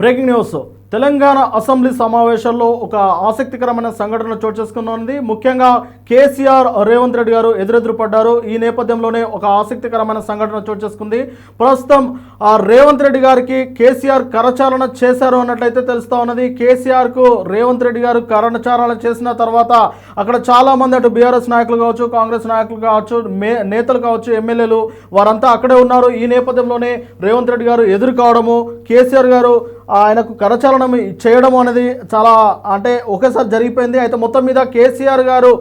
Breaking news Telangana assembly సమావేశాల్లో ఒక ఆసక్తికరమైన సంఘటన చోటు చేసుకున్నది. ముఖ్యంగా కేసీఆర్ రేవంత్ రెడ్డి గారు ఎదురెదురు పడ్డారు ఈ నేపథ్యంలోనే ఒక ఆసక్తికరమైన సంఘటన చోటు చేసుకుంది. ప్రస్తుతం ఆ రేవంత్ రెడ్డి గారికి కేసీఆర్ కరచాలన చేశారు అన్నట్లయితే తెలుస్తా ఉన్నది. కేసీఆర్కు రేవంత్ రెడ్డి గారు కరచాలన చేసిన తర్వాత అక్కడ చాలా మంది అటు బీఆర్ఎస్ నాయకులు కావచ్చు కాంగ్రెస్ నాయకులు కావచ్చు మే నేతలు కావచ్చు ఎమ్మెల్యేలు వారంతా అక్కడే ఉన్నారు. ఈ నేపథ్యంలోనే రేవంత్ రెడ్డి గారు ఎదురు కావడము కేసీఆర్ గారు ఆయనకు కరచాలన చేయడం అనేది చాలా అంటే ఒకేసారి జరిగిపోయింది. అయితే మొత్తం మీద కేసీఆర్ గారు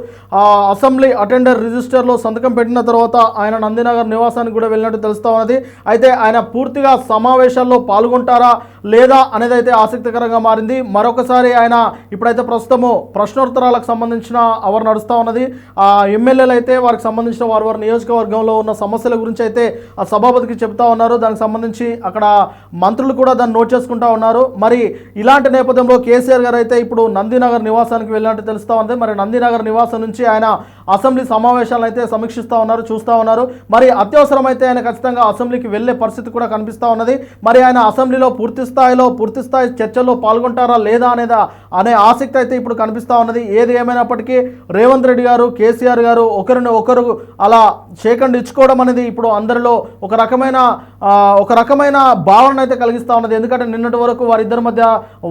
అసెంబ్లీ అటెండర్ రిజిస్టర్లో సంతకం పెట్టిన తర్వాత ఆయన నందినగర్ నివాసానికి కూడా వెళ్ళినట్టు తెలుస్తా ఉన్నది. అయితే ఆయన పూర్తిగా సమావేశాల్లో పాల్గొంటారా లేదా అనేది అయితే ఆసక్తికరంగా మారింది. మరొకసారి ఆయన ఇప్పుడైతే ప్రస్తుతము ప్రశ్నోత్తరాలకు సంబంధించిన అవర్ నడుస్తూ ఉన్నది. ఆ ఎమ్మెల్యేలు అయితే వారికి సంబంధించిన వారి వారి నియోజకవర్గంలో ఉన్న సమస్యల గురించి అయితే ఆ సభాపతికి చెప్తా ఉన్నారు. దానికి సంబంధించి అక్కడ మంత్రులు కూడా దాన్ని నోట్ చేసుకుంటా ఉన్నారు. మరి ఇలాంటి నేపథ్యంలో కేసీఆర్ గారు అయితే ఇప్పుడు నందినగర్ నివాసానికి వెళ్ళినట్టు తెలుస్తూ ఉంది. మరి నందినగర్ నివాసం నుంచి ఆయన అసెంబ్లీ సమావేశాలను అయితే సమీక్షిస్తూ ఉన్నారు చూస్తూ ఉన్నారు. మరి అత్యవసరమైతే ఆయన ఖచ్చితంగా అసెంబ్లీకి వెళ్ళే పరిస్థితి కూడా కనిపిస్తూ ఉన్నది. మరి ఆయన అసెంబ్లీలో పూర్తి స్థాయిలో పూర్తి స్థాయి చర్చల్లో పాల్గొంటారా లేదా అనేదా అనే ఆసక్తి అయితే ఇప్పుడు కనిపిస్తూ ఉన్నది. ఏది ఏమైనప్పటికీ రేవంత్ రెడ్డి గారు కేసీఆర్ గారు ఒకరిని ఒకరు అలా షేకండ్ ఇచ్చుకోవడం అనేది ఇప్పుడు అందరిలో ఒక రకమైన ఒక రకమైన భావన అయితే కలిగిస్తూ ఉన్నది. ఎందుకంటే నిన్నటి వరకు వారిద్దరి మధ్య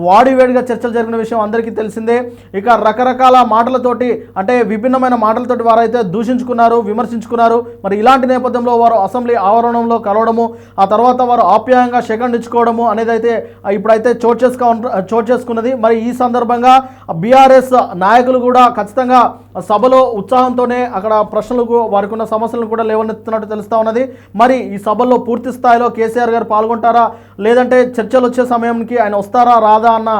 వాడివేడిగా చర్చలు జరిగిన విషయం అందరికీ తెలిసిందే. ఇక రకరకాల మాటలతోటి అంటే విభిన్నమైన మాటలతోటి వారైతే దూషించుకున్నారు విమర్శించుకున్నారు. మరి ఇలాంటి నేపథ్యంలో వారు అసెంబ్లీ ఆవరణంలో కలవడము ఆ తర్వాత వారు ఆప్యాయంగా సెకండ్ ఇచ్చుకోవడము అనేది అయితే ఇప్పుడైతే చోటు చేసుకో చోటు చేసుకున్నది. మరి ఈ సందర్భంగా బీఆర్ఎస్ నాయకులు కూడా ఖచ్చితంగా సభలో ఉత్సాహంతోనే అక్కడ ప్రశ్నలకు వారికి ఉన్న సమస్యలను కూడా లేవనెత్తున్నట్టు తెలుస్తూ ఉన్నది. మరి ఈ సభల్లో పూర్తి స్థాయిలో కేసీఆర్ గారు పాల్గొంటారా? లేదంటే చర్చలు వచ్చే సమయానికి ఆయన వస్తారా రాదా అన్న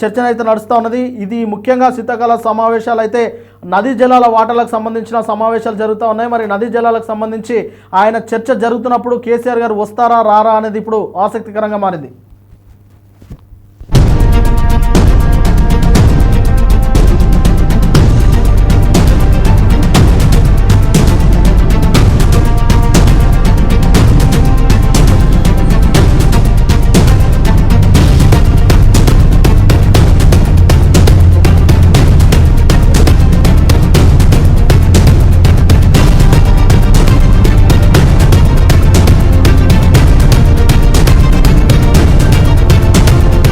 చర్చన అయితే నడుస్తూ ఉన్నది. ఇది ముఖ్యంగా శీతాకాల సమావేశాలు అయితే నదీ జలాల వాటర్లకు సంబంధించిన సమావేశాలు జరుగుతూ ఉన్నాయి. మరి నదీ జలాలకు సంబంధించి ఆయన చర్చ జరుగుతున్నప్పుడు కేసీఆర్ గారు వస్తారా రారా అనేది ఇప్పుడు ఆసక్తికరంగా మారింది.